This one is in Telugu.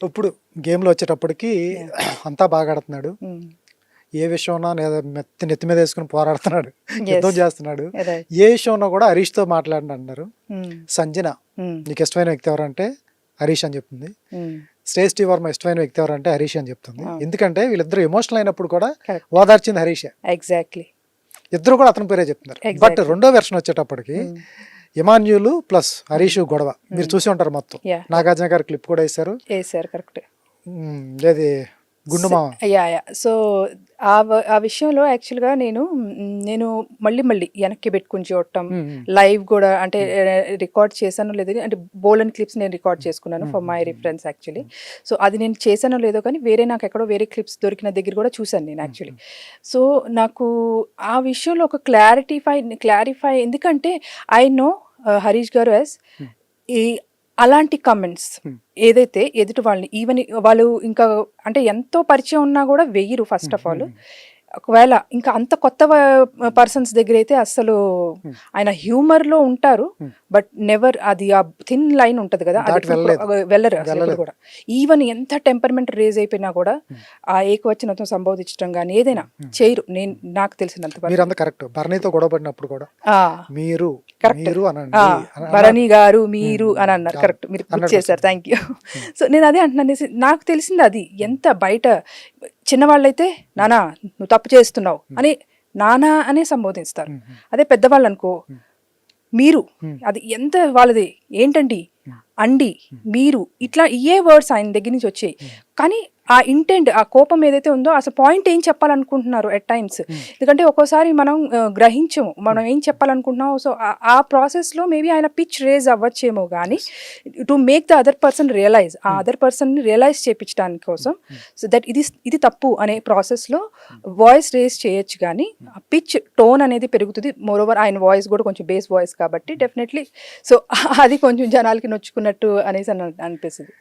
ఇప్పుడు గేమ్లో వచ్చేటప్పటికి అంతా బాగా ఆడుతున్నాడు. ఉమ్, ఏ విషయంలో నెత్తి మీద వేసుకుని పోరాడుతున్నాడు. యుద్ధం చేస్తున్నాడు. ఏ విషయంలో కూడా హరీష్తో మాట్లాడిన అన్నారు. ఉమ్, సంజన ఉమ్, నీకు ఇష్టమైన వ్యక్తి ఎవరంటే హరీష్ అని చెప్తుంది. శ్రేష్ఠి వర్మ ఇష్టమైన వ్యక్తి ఎవరంటే హరీష్ అని చెప్తుంది. ఆ. ఎందుకంటే వీళ్ళిద్దరు ఎమోషనల్ అయినప్పుడు కూడా. ఓదార్చింది హరీషే. ఎగ్జాక్ట్లీ ఇద్దరు కూడా అతని పేరే చెప్తున్నారు. బట్. రెండో వెర్షన్ వచ్చేటప్పటికి ఇమాన్యులు ప్లస్ హరీష్ గొడవ. మీరు చూసి ఉంటారు మొత్తం. నాగార్జున గారు క్లిప్ కూడా వేశారు. వేసారు కరెక్ట్. ఉమ్, ఏది? గుండు మామ. Yeah yeah. సో ఆ ఆ విషయంలో యాక్చువల్గా నేను నేను మళ్ళీ మళ్ళీ వెనక్కి పెట్టుకుని చూడటం. లైవ్ కూడా అంటే రికార్డ్ చేశానో లేదో అంటే బోలన్ క్లిప్స్ నేను రికార్డ్ చేసుకున్నాను for my reference actually so అది నేను చేశానో లేదో కానీ వేరే నాకు ఎక్కడో వేరే క్లిప్స్ దొరికిన దగ్గర కూడా చూశాను నేను యాక్చువల్లీ సో నాకు ఆ విషయంలో ఒక క్లారిటీఫై క్లారిఫై ఎందుకంటే I know Harish garu as ఈ అలాంటి కమెంట్స్ Hmm. ఏదైతే ఎదుటి వాళ్ళని ఈవెన్ వాళ్ళు ఇంకా అంటే ఎంతో పరిచయం ఉన్నా కూడా వెయ్యరు ఫస్ట్ ఆఫ్ ఆల్ ఒకవేళ ఇంకా అంత కొత్త పర్సన్స్ దగ్గర అయితే అసలు Hmm. ఆయన హ్యూమర్లో ఉంటారు Hmm. బట్ నెవర్ అది ఆ థిన్ లైన్ ఉంటది కదా అది వెళ్ళరు అసలు కూడా. ఈవెన్ ఎంత టెంపర్మెంట్ రేజ్ అయిపోయినా కూడా Hmm. ఆ ఏకవచనంతో సంబోధించడం కానీ ఏదైనా చేయరు. నేను నాకు తెలిసినంత కరెక్ట్ భరణితో గొడవ పడినప్పుడు కూడా మీరు అన- భరణి గారు మీరు. అని అన్నారు. కరెక్ట్ మీరు చేశారు. థ్యాంక్ యూ సో నేను అదే అంటున్నాను. నాకు తెలిసింది అది. ఎంత బయట చిన్నవాళ్ళైతే నానా నువ్వు తప్పు చేస్తున్నావు అని నానా అనే సంబోధిస్తారు. అదే పెద్దవాళ్ళు అనుకో. మీరు. అది ఎంత వాళ్ళది ఏంటండి. అండి మీరు ఇట్లా ఏ వర్డ్స్ ఆయన దగ్గర నుంచి వచ్చాయి. కానీ ఆ ఇంటెంట్ ఆ కోపం ఏదైతే ఉందో అసలు పాయింట్ ఏం చెప్పాలనుకుంటున్నారు ఎట్ టైమ్స్ Hmm. ఎందుకంటే ఒక్కోసారి మనం గ్రహించము. మనం ఏం చెప్పాలనుకుంటున్నాం సో ఆ ప్రాసెస్లో మేబీ ఆయన పిచ్ రేజ్ అవ్వచ్చేమో కానీ to make the other person realize ఆ అదర్ పర్సన్ని రియలైజ్ చేయించడానికి కోసం సో దట్ ఇది ఇది తప్పు అనే ప్రాసెస్లో వాయిస్ రేజ్ చేయొచ్చు కానీ పిచ్ టోన్ అనేది పెరుగుతుంది. మోరోవర్ ఆయన వాయిస్ కూడా కొంచెం బేస్ వాయిస్ కాబట్టి డెఫినెట్లీ సో అది కొంచెం జనాలకి నొచ్చుకున్నట్టు అనేసి అని అనిపిస్తుంది.